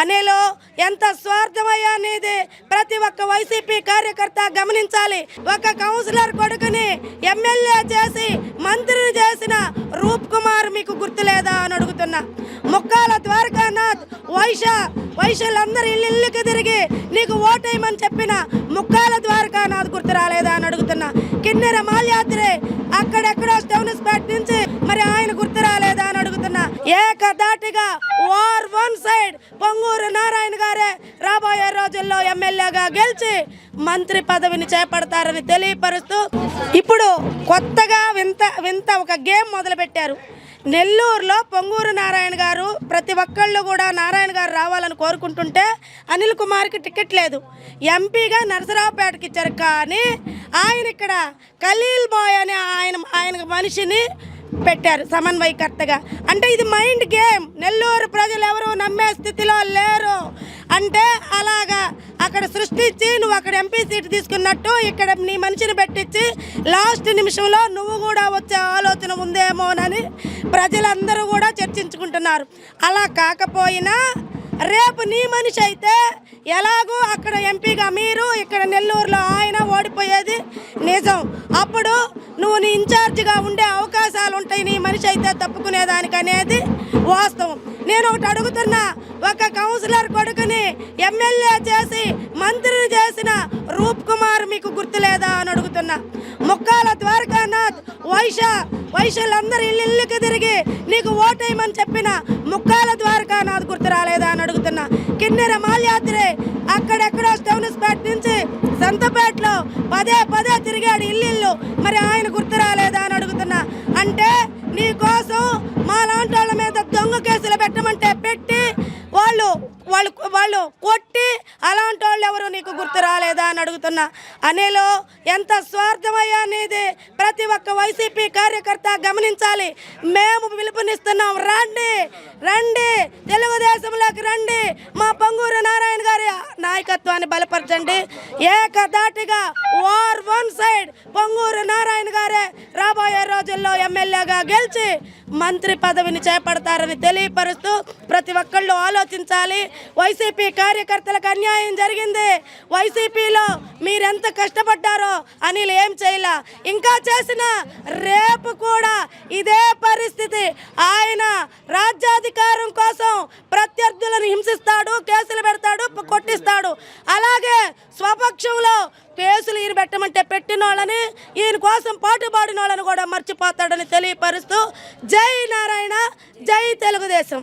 అనేలో ఎంత స్వార్థమయ్యా అనేది ప్రతి ఒక్క వైసీపీ కార్యకర్త గమనించాలి. ఒక కౌన్సిలర్ కొడుకుని ఎమ్మెల్యే చేసి మంత్రిని చేసిన రూప్ కుమార్ మీకు గుర్తులేదా అని అడుగుతున్నా. ముక్కాల ద్వారకానాథ్ వైశ వైశ్యులందరూ ఇల్లు ఇల్లుకి తిరిగి నీకు ఓటేయమని చెప్పిన ముక్కాల ద్వారకానాథ్ గుర్తు రాలేదా అని అడుగుతున్నా. కిన్నెర మాల్యాత్రే అక్కడెక్కడో స్టెవెన్స్పేట్ నుంచి మరి ఆయన గుర్తు రాలేదా అని అడుగుతున్నా. ఏకదాటిగా ఓ సైడ్ పొంగూరు నారాయణ గారే రాబోయే రోజుల్లో ఎమ్మెల్యేగా గెలిచి మంత్రి పదవిని చేపడతారని తెలియపరుస్తూ ఇప్పుడు కొత్తగా వింత వింత ఒక గేమ్ మొదలుపెట్టారు. నెల్లూరులో పొంగూరు నారాయణ గారు ప్రతి ఒక్కళ్ళు కూడా నారాయణ గారు రావాలని కోరుకుంటుంటే అనిల్ కుమార్కి టికెట్ లేదు. ఎంపీగా నరసరావుపేటకి ఇచ్చారు కానీ ఆయన ఇక్కడ ఖలీల్ బాయ్ అనే ఆయన ఆయన మనిషిని పెట్టారు సమన్వయకర్తగా. అంటే ఇది మైండ్ గేమ్. నెల్లూరు ప్రజలు ఎవరు నమ్మే స్థితిలో లేరు. అంటే అలాగా అక్కడ సృష్టించి నువ్వు అక్కడ ఎంపీ సీట్ తీసుకున్నట్టు ఇక్కడ నీ మనిషిని పెట్టించి లాస్ట్ నిమిషంలో నువ్వు కూడా వచ్చే ఆలోచన ఉందేమోనని ప్రజలందరూ కూడా చర్చించుకుంటున్నారు. అలా కాకపోయినా రేపు నీ మనిషి అయితే ఎలాగూ అక్కడ ఎంపీగా మీరు ఇక్కడ నెల్లూరులో ఆయన ఓడిపోయేది నిజం. అప్పుడు నువ్వు నీ ఇన్ఛార్జిగా ఉండే అవకాశాలు ఉంటాయి నీ మనిషి అయితే తప్పుకునేదానికనేది వాస్తవం. నేను ఒకటి అడుగుతున్నా ఒక కౌన్సిలర్ కొడుకుని ఎమ్మెల్యే చేసి మంత్రిని చేసిన రూప్ కుమార్ మీకు గుర్తులేదా అని అడుగుతున్నా. ముక్కాల ద్వారకానాథ్ వైశ వైశ్యులందరూ ఇల్లు ఇల్లుకి తిరిగి నీకు ఓటేయమని చెప్పిన ముక్కాల ద్వారకానాథ్ గుర్తు రాలేదా అని అడుగుతున్నా. కిన్నెర మాల్యాత్రి అక్కడెక్కడో స్టెవెన్స్పేట్ నుంచి సంతపేటలో పదే పదే తిరిగాడు ఇల్లు మరి ఆయన గుర్తు రాలేదా అని అడుగుతున్నా. అంటే నీ కోసం మా లాంటి వాళ్ళ మీద దొంగ కేసులు వాళ్ళు వాళ్ళు కొట్టి అలాంటి వాళ్ళు ఎవరు? నీకు గుర్తు రాలేదా అని అడుగుతున్నా. అనేలో ఎంత స్వార్థమయ్యా అనేది ప్రతి ఒక్క వైసీపీ కార్యకర్త గమనించాలి. మేము పిలుపునిస్తున్నాం. రండి రండి తెలుగుదేశంలోకి రండి. మా పొంగూరు నారాయణ గారి నాయకత్వాన్ని బలపరచండి. ఏకదాటిగా war one side Ponguru Narayana గారే రాబోయే రోజుల్లో ఎమ్మెల్యేగా గెలిచి మంత్రి పదవిని చేపడతారని తెలియపరుస్తూ ప్రతి ఒక్కళ్ళు ఆలోచించాలి. వైసీపీ కార్యకర్తలకు అన్యాయం జరిగింది. వైసీపీలో మీరెంత కష్టపడ్డారో అనిల్ ఏం చేయలే. ఇంకా చేసిన రేపు కూడా ఇదే పరిస్థితి. ఆయన రాజ్యాధికారం కోసం ప్రత్యర్థులను హింసిస్తాడు కేసులు పెడతాడు కొట్టిస్తాడు. అలాగే స్వపక్షంలో కేసులు ఈయన పెట్టమంటే పెట్టిన వాళ్ళని ఈయన కోసం పాటుపడిన వాళ్ళని కూడా మర్చిపోతాడని తెలియపరుస్తూ జై నారాయణ జై తెలుగుదేశం.